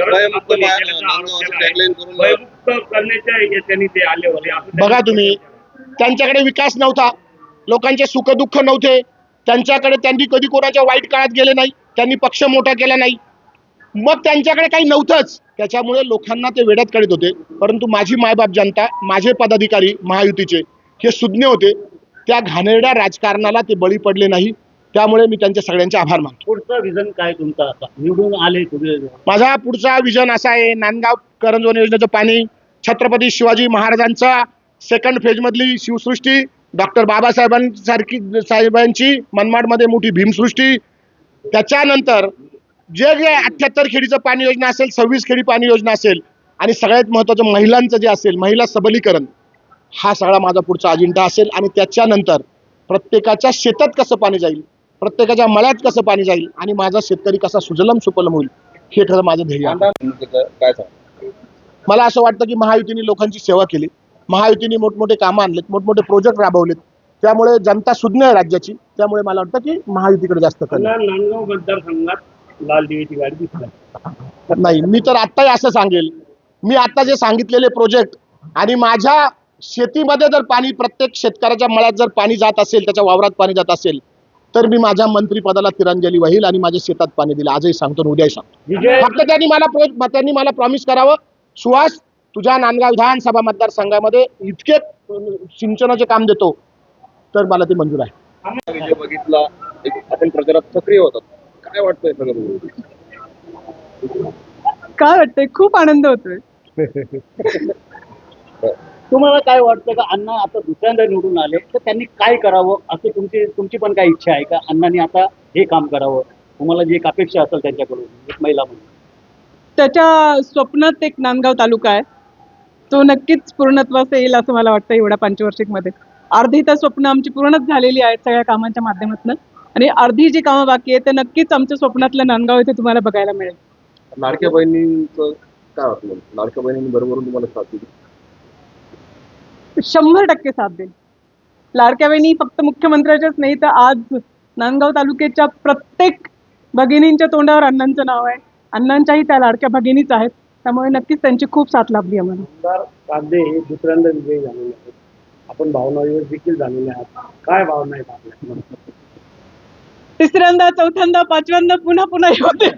भयमुक्त करण्याच्या याच्याने ते आले होते बघा तुम्ही त्यांच्याकडे विकास नव्हता. लोकांचे सुखदुःख नव्हते. त्यांच्याकडे त्यांनी कधी कोणाच्या वाईट काळात गेले नाही. त्यांनी पक्ष मोठा केला नाही. मग त्यांच्याकडे काही नव्हतंच. त्याच्यामुळे लोकांना ते वेड्यात काढत होते. परंतु माझी मायबाप जनता माझे पदाधिकारी महायुतीचे हे सुज्ञ होते. त्या घाणेरड्या राजकारणाला ते बळी पडले नाही. त्यामुळे मी त्यांच्या सगळ्यांचे आभार मानतो. पुढचं विजन काय तुमचं आता? निवडून आले तुम्ही. माझा पुढचा विजन असा आहे नांदगाव करंजवण योजनेचं पाणी छत्रपती शिवाजी महाराजांचा सेकंड फेजमधली शिवसृष्टी डॉक्टर बाबासाहेबांसारखी साहेबांची मनमाडमध्ये मोठी भीमसृष्टी. त्याच्यानंतर जे जे अठ्ठ्याहत्तर खेडीचं पाणी योजना असेल सव्वीस खेडी पाणी योजना असेल आणि सगळ्यात महत्त्वाचं महिलांचं जे असेल महिला सबलीकरण हा सगळा माझा पुढचा अजेंडा असेल. आणि त्याच्यानंतर प्रत्येकाच्या शेतात कसं पाणी जाईल प्रत्येकाच्या मळ्यात कसं पाणी जाईल आणि माझा शेतकरी कसा सुजलम सुपलम होईल हे खरं माझं ध्येय काय मला असं वाटतं की महायुतीने लोकांची सेवा केली. महायुतीने मोठमोठे कामं आणलेत मोठमोठे प्रोजेक्ट राबवलेत. त्यामुळे जनता सुज्ञ आहे राज्याची. त्यामुळे मला वाटतं की महायुतीकडे जास्त कल आहे. पुन्हा नांदगाव मतदारसंघात लाल दिवेची गाडी दिसणार नाही मी तर आत्ताही असं सांगेल. मी आता जे सांगितलेले प्रोजेक्ट आणि माझ्या शेतीमध्ये जर पाणी प्रत्येक शेतकऱ्याच्या मळ्यात जर पाणी जात असेल त्याच्या वावरात पाणी जात असेल तर मी माझ्या मंत्रिपदाला तिरंजली वाहील आणि माझ्या शेतात पाणी दिलं. आजही सांगतो उद्याही सांगतो. फक्त त्यांनी मला प्रो त्यांनी मला प्रॉमिस करावं. सुहास तुझ्या नांदगाव विधानसभा मतदारसंघामध्ये इतके सिंचनाचे काम देतो. तर मला ते मंजूर आहे. विजय बघितला. एक आपण प्रचारात सक्रिय होतात काय वाटतंय सगळं बघून? काय वाटतंय? खूप आनंद होतोय. तुम्हाला काय वाटतं का अण्णा आता दुसऱ्यांदा निवडून आले तर त्यांनी काय करावं? असं तुमची तुमची पण काय इच्छा आहे का? अण्णांनी आता हे काम करावं? तुम्हाला जी एक अपेक्षा असेल त्यांच्याकडून एक महिला म्हणून. त्याच्या स्वप्नात एक नांदगाव तालुका आहे. तो नक्कीच पूर्णत्वास येईल असं मला वाटतं एवढ्या पंचवार्षिकमध्ये. अर्धी तर स्वप्न आमची पूर्णच झालेली आहेत सगळ्या कामांच्या माध्यमातून. आणि अर्धी जी कामं बाकी आहेत ते नक्कीच आमच्या स्वप्नातलं नांदगाव इथे तुम्हाला बघायला मिळेल. लाडक्या बहिणींचं काय वाटलं लाडक्या बहिणींनी बरोबर तुम्हाला साथ दिली. शंभर टक्के साथ देईल. लाडक्या बहिणी फक्त मुख्यमंत्र्याच्याच नाही तर आज नांदगाव तालुक्याच्या प्रत्येक भगिनींच्या तोंडावर अण्णांचं नाव आहे. अण्णांच्याही त्या लाडक्या भगिनीच आहेत. त्यामुळे नक्कीच त्यांची खूप साथ लाभली आम्हाला. कांदे हे दुसऱ्यांदा विजयी झालेले आहेत. आपण भावनावर देखील झालेले आहात. काय भावना आहेत आपल्या? तिसऱ्यांदा चौथ्यांदा पाचव्यांदा पुन्हा पुन्हा होते